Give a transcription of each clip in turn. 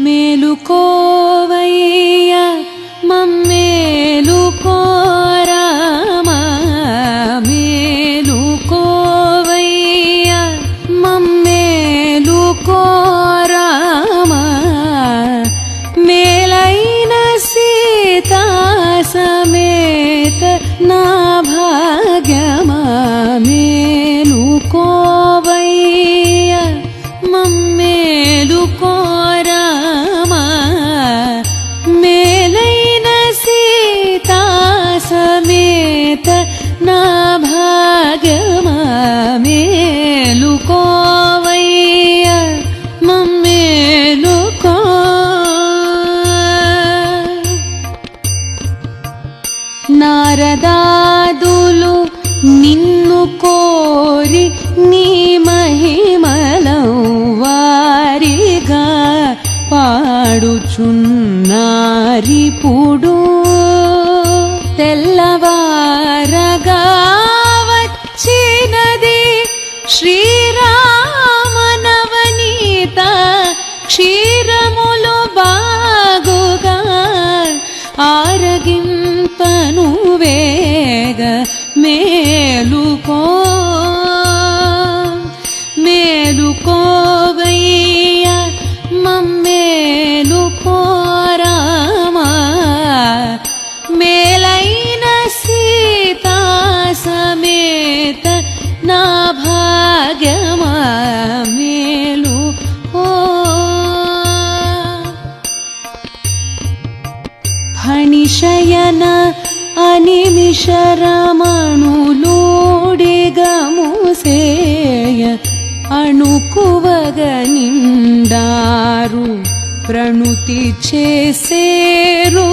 మేలుకోవయే నారదాదులు నిన్ను కోరి నీ మహిమలం వారిగా పాడుచున్నారిపుడు తెల్లవారగా వచ్చినది శ్రీరామనవనీత క్షీ వేగ మేలుకో. మేలుకోవయ్య మమ్మేలుకోరామా మేలైన సీతా సమేత నా భాగ్యమా. మేలు ఓ ఫణిశయన అనిమిషరమణులోడిగముసేయ అణుకువగ నిండారు ప్రణుతి చేసేరు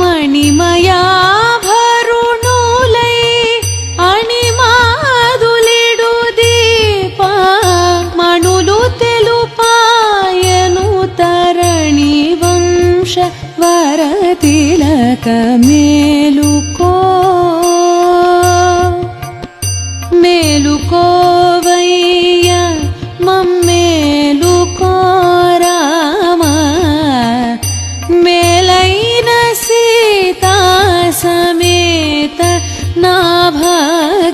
మణిమయాభరుణులై అణిమాదులిడు దీప మణులు తెలుపాయను తరణి వంశ వరతిలక మేలుకో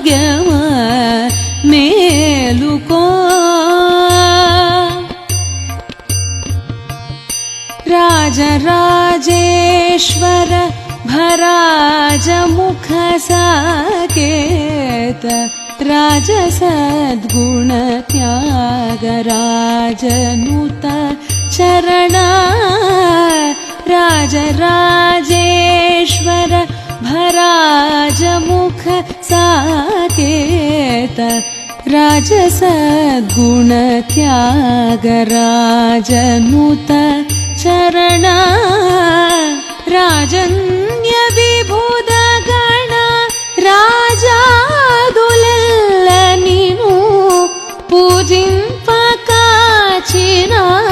गम मुको राजराजेश्वर भराजमुख सकेत राज सद्गुण राजसगुणत्यागराजनुत चरण राजन्य विभोदगण राजा दुलनिनु पूजिम् पिना